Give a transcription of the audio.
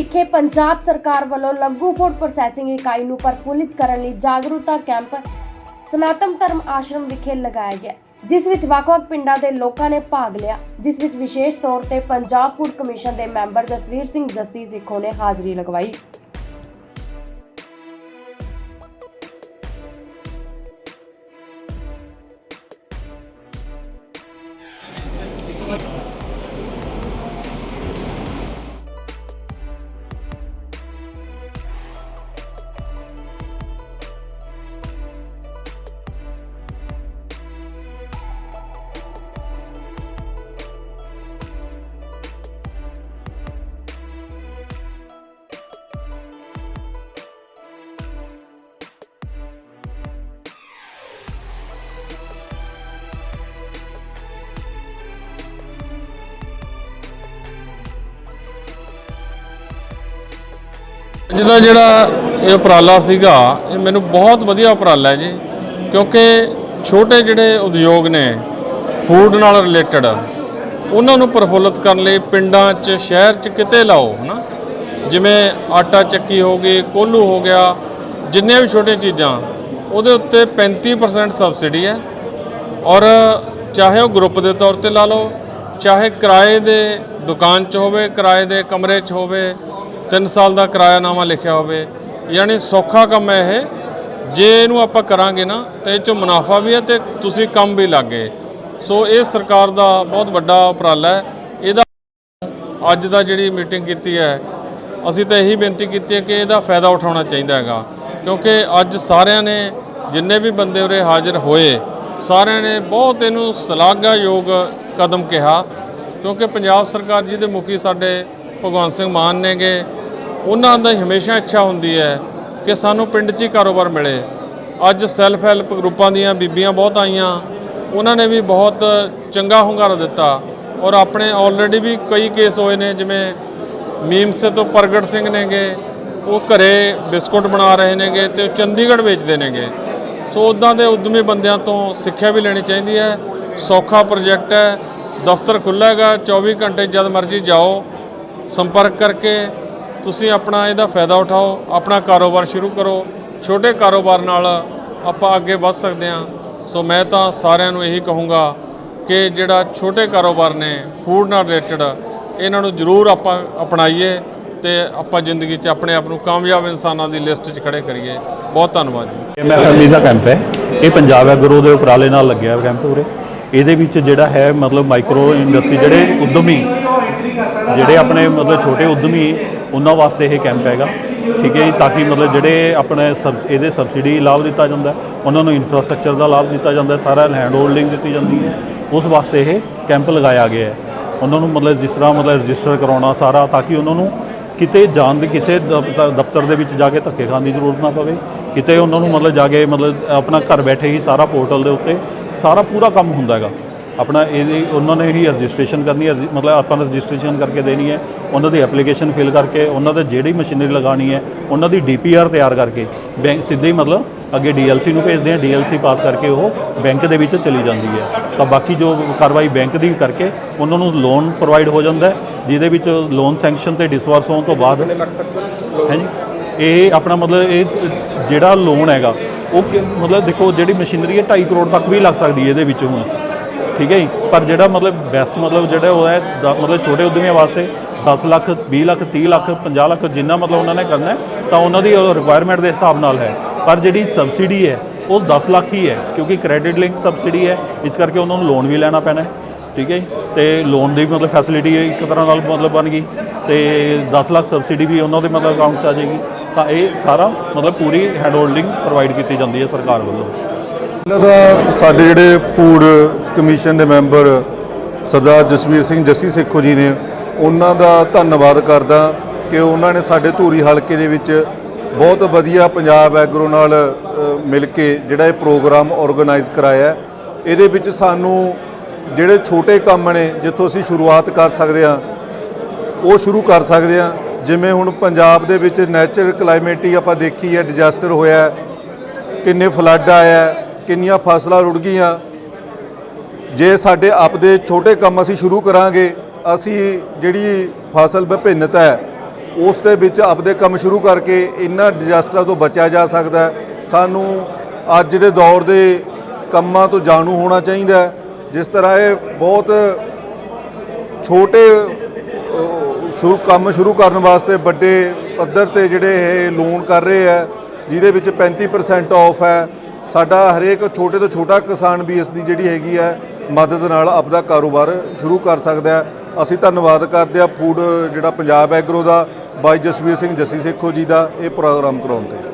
ਵਿਖੇ ਪੰਜਾਬ ਸਰਕਾਰ ਵੱਲੋਂ ਲਘੂ ਫੂਡ ਪ੍ਰੋਸੈਸਿੰਗ ਇਕਾਈ ਨੂੰ ਪ੍ਰਫੁੱਲਿਤ ਕਰਨ ਲਈ ਜਾਗਰੂਕਤਾ ਕੈਂਪ ਸਨਾਤਨ ਧਰਮ ਆਸ਼ਰਮ ਵਿਖੇ ਲਗਾਇਆ ਗਿਆ, ਜਿਸ ਵਿੱਚ ਵੱਖ-ਵੱਖ ਪਿੰਡਾਂ ਦੇ ਲੋਕਾਂ ਨੇ ਭਾਗ ਲਿਆ, ਜਿਸ ਵਿੱਚ ਵਿਸ਼ੇਸ਼ ਤੌਰ ਤੇ ਪੰਜਾਬ ਫੂਡ ਕਮਿਸ਼ਨ ਦੇ ਮੈਂਬਰ ਜਸਵੀਰ ਸਿੰਘ ਜੱਸੀ ਸਿੱਖੋ ਨੇ ਹਾਜ਼ਰੀ ਲਗਵਾਈ। ਜਿਹਦਾ ਜਿਹੜਾ ਇਹ ਉਪਰਾਲਾ ਸੀਗਾ, ਇਹ ਮੈਨੂੰ ਬਹੁਤ ਵਧੀਆ ਉਪਰਾਲਾ ਹੈ ਜੀ, ਕਿਉਂਕਿ ਛੋਟੇ ਜਿਹੜੇ ਉਦਯੋਗ ਨੇ ਫੂਡ ਨਾਲ ਰਿਲੇਟਡ ਉਹਨਾਂ ਨੂੰ ਪ੍ਰਫੁੱਲਤ ਕਰਨ ਲਈ ਪਿੰਡਾਂ 'ਚ, ਸ਼ਹਿਰ 'ਚ ਕਿਤੇ ਲਾਓ, ਹਨਾ? ਜਿਵੇਂ ਆਟਾ ਚੱਕੀ ਹੋ ਗਈ, ਕੋਲੂ ਹੋ ਗਿਆ, ਜਿੰਨੀਆਂ ਵੀ ਛੋਟੀਆਂ ਚੀਜ਼ਾਂ, ਉਹਦੇ ਉੱਤੇ 35% ਸਬਸਿਡੀ ਹੈ। ਔਰ ਚਾਹੇ ਉਹ ਗਰੁੱਪ ਦੇ ਤੌਰ ਤੇ ਲਾ ਲਓ, ਚਾਹੇ ਕਿਰਾਏ ਦੇ ਦੁਕਾਨ 'ਚ ਹੋਵੇ, ਕਿਰਾਏ ਦੇ ਕਮਰੇ 'ਚ ਹੋਵੇ 3 ਸਾਲ ਦਾ ਕਿਰਾਇਆਨਾਮਾ ਲਿਖਿਆ ਹੋਵੇ, ਯਾਨੀ ਸੌਖਾ ਕੰਮ ਹੈ ਇਹ। ਜੇ ਇਹਨੂੰ ਆਪਾਂ ਕਰਾਂਗੇ ਨਾ, ਤੇ ਇਹ 'ਚੋਂ ਮੁਨਾਫਾ ਵੀ ਹੈ ਤੇ ਤੁਸੀਂ ਕੰਮ ਵੀ ਲੱਗੇ ਸੋ ਇਹ ਸਰਕਾਰ ਦਾ ਬਹੁਤ ਵੱਡਾ ਉਪਰਾਲਾ ਹੈ। ਇਹਦਾ ਅੱਜ ਦਾ ਜਿਹੜੀ ਮੀਟਿੰਗ ਕੀਤੀ ਹੈ, ਅਸੀਂ ਤਾਂ ਇਹੀ ਬੇਨਤੀ ਕੀਤੀ ਹੈ ਕਿ ਇਹਦਾ ਫਾਇਦਾ ਉਠਾਉਣਾ ਚਾਹੀਦਾ ਹੈਗਾ। ਕਿਉਂਕਿ ਅੱਜ ਸਾਰਿਆਂ ਨੇ, ਜਿੰਨੇ ਵੀ ਬੰਦੇ ਉਰੇ ਹਾਜ਼ਰ ਹੋਏ, ਸਾਰਿਆਂ ਨੇ ਬਹੁਤ ਇਹਨੂੰ ਸ਼ਲਾਘਾਯੋਗ ਕਦਮ ਕਿਹਾ। ਕਿਉਂਕਿ ਪੰਜਾਬ ਸਰਕਾਰ ਜੀ ਦੇ ਮੁਖੀ ਸਾਡੇ ਭਗਵੰਤ ਸਿੰਘ ਮਾਨ ਨੇਗੇ ਉਹਨਾਂ ਦਾ ਹਮੇਸ਼ਾ ਇੱਛਾ ਹੁੰਦੀ ਹੈ ਕਿ ਸਾਨੂੰ ਪਿੰਡ 'ਚ ਹੀ ਕਾਰੋਬਾਰ ਮਿਲੇ। ਅੱਜ ਸੈਲਫ ਹੈਲਪ ਗਰੁੱਪਾਂ ਦੀਆਂ ਬੀਬੀਆਂ ਬਹੁਤ ਆਈਆਂ। ਉਹਨਾਂ ਨੇ ਵੀ ਬਹੁਤ ਚੰਗਾ ਹੁੰਗਾਰਾ ਦਿੱਤਾ ਔਰ ਆਪਣੇ ਆਲਰੇਡੀ ਵੀ ਕਈ ਕੇਸ ਹੋਏ ਨੇ, ਜਿਵੇਂ ਮੀਮਸੇ ਤੋਂ ਪ੍ਰਗਟ ਸਿੰਘ ਨੇਗੇ, ਉਹ ਘਰੇ ਬਿਸਕੁਟ ਬਣਾ ਰਹੇ ਨੇਗੇ ਤੇ ਉਹ ਚੰਡੀਗੜ੍ਹ ਵੇਚਦੇ ਨੇਗੇ। ਸੋ ਉਦਾਂ ਦੇ ਉਦਮੀ ਬੰਦਿਆਂ ਤੋਂ ਸਿੱਖਿਆ ਵੀ ਲੈਣੀ ਚਾਹੀਦੀ ਹੈ। ਸੌਖਾ ਪ੍ਰੋਜੈਕਟ ਹੈ, ਦਫ਼ਤਰ ਖੁੱਲ੍ਹਾ ਹੈਗਾ 24 ਘੰਟੇ ਜਦ ਮਰਜ਼ੀ ਜਾਓ, ਸੰਪਰਕ ਕਰਕੇ ਤੁਸੀਂ ਆਪਣਾ ਇਹਦਾ ਫਾਇਦਾ ਉਠਾਓ, ਆਪਣਾ ਕਾਰੋਬਾਰ ਸ਼ੁਰੂ ਕਰੋ। ਛੋਟੇ ਕਾਰੋਬਾਰ ਨਾਲ ਆਪਾਂ ਅੱਗੇ ਵੱਧ ਸਕਦੇ ਹਾਂ। ਸੋ ਮੈਂ ਤਾਂ ਸਾਰਿਆਂ ਨੂੰ ਇਹੀ ਕਹੂੰਗਾ ਕਿ ਜਿਹੜਾ ਛੋਟੇ ਕਾਰੋਬਾਰ ਨੇ ਫੂਡ ਨਾਲ ਰਿਲੇਟਡ ਇਹਨਾਂ ਨੂੰ ਜ਼ਰੂਰ ਆਪਾਂ ਅਪਣਾਈਏ ਤੇ ਆਪਾਂ ਜ਼ਿੰਦਗੀ 'ਚ ਆਪਣੇ ਆਪ ਨੂੰ ਕਾਮਯਾਬ ਇਨਸਾਨਾਂ ਦੀ ਲਿਸਟ 'ਚ ਖੜੇ ਕਰੀਏ। ਬਹੁਤ ਧੰਨਵਾਦ ਜੀ। ਐਮਐਫਐਮਈ ਦਾ ਕੈਂਪ ਹੈ। ਇਹ ਪੰਜਾਬ ਐਗਰੋ ਦੇ ਉਪਰਾਲੇ ਨਾਲ ਲੱਗਿਆ ਹੋਇਆ ਕੈਂਪ ਉਰੇ ਇਹਦੇ ਵਿੱਚ ਜਿਹੜਾ ਹੈ, ਮਤਲਬ ਮਾਈਕਰੋ ਇੰਡਸਟਰੀ ਜਿਹੜੇ ਉਦਮੀ, ਜਿਹੜੇ ਆਪਣੇ ਮਤਲਬ ਛੋਟੇ ਉਦਮੀ ਉਹਨਾਂ ਵਾਸਤੇ ਇਹ ਕੈਂਪ ਹੈਗਾ। ਠੀਕ ਹੈ ਜੀ, ਤਾਂ ਕਿ ਮਤਲਬ ਜਿਹੜੇ ਆਪਣੇ ਸਬਸ ਇਹਦੇ ਸਬਸਿਡੀ ਲਾਭ ਦਿੱਤਾ ਜਾਂਦਾ ਉਹਨਾਂ ਨੂੰ ਇਨਫਰਾਸਟ੍ਰਕਚਰ ਦਾ ਲਾਭ ਦਿੱਤਾ ਜਾਂਦਾ ਸਾਰਾ ਲੈਂਡ ਹੋਲਡਿੰਗ ਦਿੱਤੀ ਜਾਂਦੀ ਹੈ। ਉਸ ਵਾਸਤੇ ਇਹ ਕੈਂਪ ਲਗਾਇਆ ਗਿਆ ਹੈ। ਉਹਨਾਂ ਨੂੰ ਮਤਲਬ ਜਿਸ ਤਰ੍ਹਾਂ ਮਤਲਬ ਰਜਿਸਟਰ ਕਰਾਉਣਾ ਸਾਰਾ, ਤਾਂ ਕਿ ਉਹਨਾਂ ਨੂੰ ਕਿਤੇ ਜਾਣ ਦੇ, ਕਿਸੇ ਦਫ਼ਤਰ ਦਫ਼ਤਰ ਦੇ ਵਿੱਚ ਜਾ ਕੇ ਧੱਕੇ ਖਾਣ ਦੀ ਜ਼ਰੂਰਤ ਨਾ ਪਵੇ। ਕਿਤੇ ਉਹਨਾਂ ਨੂੰ ਮਤਲਬ ਜਾ ਕੇ ਮਤਲਬ ਆਪਣਾ ਘਰ ਬੈਠੇ ਹੀ ਸਾਰਾ ਪੋਰਟਲ ਦੇ ਉੱਤੇ ਸਾਰਾ ਪੂਰਾ ਕੰਮ ਹੁੰਦਾ ਹੈਗਾ। ਆਪਣਾ ਇਹਦੀ ਉਹਨਾਂ ਨੇ ਹੀ ਰਜਿਸਟ੍ਰੇਸ਼ਨ ਕਰਨੀ ਹੈ ਮਤਲਬ ਆਪਾਂ ਨੇ ਰਜਿਸਟ੍ਰੇਸ਼ਨ ਕਰਕੇ ਦੇਣੀ ਹੈ ਉਹਨਾਂ ਦੀ ਐਪਲੀਕੇਸ਼ਨ ਫਿਲ ਕਰਕੇ ਉਹਨਾਂ ਦੇ ਜਿਹੜੀ ਮਸ਼ੀਨਰੀ ਲਗਾਣੀ ਹੈ ਉਹਨਾਂ ਦੀ ਡੀਪੀਆਰ ਤਿਆਰ ਕਰਕੇ ਬੈਂਕ ਸਿੱਧੇ ਹੀ ਮਤਲਬ ਅੱਗੇ ਡੀਐਲਸੀ ਨੂੰ ਭੇਜਦੇ ਆ ਡੀਐਲਸੀ ਪਾਸ ਕਰਕੇ ਉਹ ਬੈਂਕ ਦੇ ਵਿੱਚ ਚਲੀ ਜਾਂਦੀ ਹੈ। ਤਾਂ ਬਾਕੀ ਜੋ ਕਾਰਵਾਈ ਬੈਂਕ ਦੀ ਕਰਕੇ ਉਹਨਾਂ ਨੂੰ ਲੋਨ ਪ੍ਰੋਵਾਈਡ ਹੋ ਜਾਂਦਾ ਜਿਹਦੇ ਵਿੱਚ ਲੋਨ ਸੈਂਕਸ਼ਨ ਤੇ ਡਿਸਵਰਸ ਹੋਣ ਤੋਂ ਬਾਅਦ ਹੈ ਜੀ? ਇਹ ਆਪਣਾ ਮਤਲਬ ਇਹ ਜਿਹੜਾ ਲੋਨ ਹੈਗਾ ਉਹ ਮਤਲਬ ਦੇਖੋ ਜਿਹੜੀ ਮਸ਼ੀਨਰੀ ਹੈ 2.5 ਕਰੋੜ ਤੱਕ ਵੀ ਲੱਗ ਸਕਦੀ ਹੈ ਇਹਦੇ ਵਿੱਚ ਹੁਣ। ਠੀਕ ਹੈ ਜੀ? ਪਰ ਜਿਹੜਾ ਮਤਲਬ ਬੈਸਟ ਮਤਲਬ ਜਿਹੜਾ ਉਹ ਹੈ ਦ- ਮਤਲਬ ਛੋਟੇ ਉਦਮੀਆਂ ਵਾਸਤੇ 10 ਲੱਖ 20 ਲੱਖ 30 ਲੱਖ 50 ਲੱਖ ਜਿੰਨਾ ਮਤਲਬ ਉਹਨਾਂ ਨੇ ਕਰਨਾ ਹੈ, ਤਾਂ ਉਹਨਾਂ ਦੀ ਰਿਕੁਆਇਰਮੈਂਟ ਦੇ ਹਿਸਾਬ ਨਾਲ ਹੈ। ਪਰ ਜਿਹੜੀ ਸਬਸਿਡੀ ਹੈ ਉਹ 10 ਲੱਖ ਹੀ ਹੈ ਕਿਉਂਕਿ ਕ੍ਰੈਡਿਟ ਲਿੰਕ ਸਬਸਿਡੀ ਹੈ ਇਸ ਕਰਕੇ ਉਹਨਾਂ ਨੂੰ ਲੋਨ ਵੀ ਲੈਣਾ ਪੈਣਾ ਹੈ ਠੀਕ ਹੈ ਜੀ? ਤੇ ਲੋਨ ਦੀ ਮਤਲਬ ਫੈਸਿਲਿਟੀ ਇੱਕ ਤਰ੍ਹਾਂ ਨਾਲ ਮਤਲਬ ਬਣ ਗਈ ਤੇ 10 ਲੱਖ ਸਬਸਿਡੀ ਵੀ ਉਹਨਾਂ ਦੇ ਮਤਲਬ ਅਕਾਊਂਟ 'ਚ ਆ ਜਾਏਗੀ। ਤਾਂ ਇਹ ਸਾਰਾ ਮਤਲਬ ਪੂਰੀ ਹੈਂਡ ਹੋਲਡਿੰਗ ਪ੍ਰੋਵਾਈਡ ਕੀਤੀ ਜਾਂਦੀ ਹੈ ਸਰਕਾਰ ਵੱਲੋਂ। ਪਹਿਲਾਂ ਤਾਂ ਸਾਡੇ ਜਿਹੜੇ ਫੂਡ ਕਮਿਸ਼ਨ ਦੇ ਮੈਂਬਰ ਸਰਦਾਰ ਜਸਵੀਰ ਸਿੰਘ ਜੱਸੀ ਸੇਖੋ ਜੀ ਨੇ ਉਹਨਾਂ ਦਾ ਧੰਨਵਾਦ ਕਰਦਾ ਕਿ ਉਹਨਾਂ ਨੇ ਸਾਡੇ ਧੂਰੀ ਹਲਕੇ ਦੇ ਵਿੱਚ ਬਹੁਤ ਵਧੀਆ ਪੰਜਾਬ ਐਗਰੋ ਨਾਲ ਮਿਲ ਕੇ ਜਿਹੜਾ ਇਹ ਪ੍ਰੋਗਰਾਮ ਆਰਗੇਨਾਈਜ਼ ਕਰਾਇਆ ਇਹਦੇ ਵਿੱਚ ਸਾਨੂੰ ਜਿਹੜੇ ਛੋਟੇ ਕੰਮ ਨੇ, ਜਿੱਥੋਂ ਅਸੀਂ ਸ਼ੁਰੂਆਤ ਕਰ ਸਕਦੇ ਹਾਂ, ਉਹ ਸ਼ੁਰੂ ਕਰ ਸਕਦੇ ਹਾਂ। ਜਿਵੇਂ ਹੁਣ ਪੰਜਾਬ ਦੇ ਵਿੱਚ ਨੈਚੁਰਲ ਕਲਾਈਮੇਟ ਹੀ ਆਪਾਂ ਦੇਖੀ ਹੈ ਡਿਜ਼ਾਸਟਰ ਹੋਇਆ ਕਿੰਨੇ ਫਲੱਡ ਆਇਆ ਕਿੰਨੀਆਂ ਫਸਲਾਂ ਰੁੜ ਗਈਆਂ। ਜੇ ਸਾਡੇ ਆਪਦੇ ਛੋਟੇ ਕੰਮ ਅਸੀਂ ਸ਼ੁਰੂ ਕਰਾਂਗੇ, ਅਸੀਂ ਜਿਹੜੀ ਫਸਲ ਵਿਭਿੰਨਤਾ ਹੈ, ਉਸ ਦੇ ਵਿੱਚ ਆਪਦੇ ਕੰਮ ਸ਼ੁਰੂ ਕਰਕੇ ਇਹਨਾਂ ਡਿਜ਼ਾਸਟਰਾਂ ਤੋਂ ਬਚਿਆ ਜਾ ਸਕਦਾ ਸਾਨੂੰ ਅੱਜ ਦੇ ਦੌਰ ਦੇ ਕੰਮਾਂ ਤੋਂ ਜਾਣੂ ਹੋਣਾ ਚਾਹੀਦਾ ਜਿਸ ਤਰ੍ਹਾਂ ਇਹ ਬਹੁਤ ਛੋਟੇ ਸ਼ੁਰੂ, ਕੰਮ ਸ਼ੁਰੂ ਕਰਨ ਵਾਸਤੇ ਵੱਡੇ ਪੱਧਰ ਤੇ ਜਿਹੜੇ ਇਹ ਲੋਨ ਕਰ ਰਹੇ ਆ ਜਿਹਦੇ ਵਿੱਚ 35% ਆਫ ਹੈ। ਸਾਡਾ ਹਰੇਕ ਛੋਟੇ ਤੋਂ ਛੋਟਾ ਕਿਸਾਨ ਵੀ ਇਸ ਦੀ ਜਿਹੜੀ ਹੈਗੀ ਹੈ ਮਦਦ ਨਾਲ ਆਪਦਾ ਕਾਰੋਬਾਰ ਸ਼ੁਰੂ ਕਰ ਸਕਦਾ ਹੈ। ਅਸੀਂ ਧੰਨਵਾਦ ਕਰਦੇ ਆ ਫੂਡ ਜਿਹੜਾ ਪੰਜਾਬ ਐਗਰੋ ਦਾ, ਬਾਈ ਜਸਵੀਰ ਸਿੰਘ ਜੱਸੀ ਸੇਖੋ ਜੀ ਦਾ, ਇਹ ਪ੍ਰੋਗਰਾਮ ਕਰਾਉਣ ਤੇ।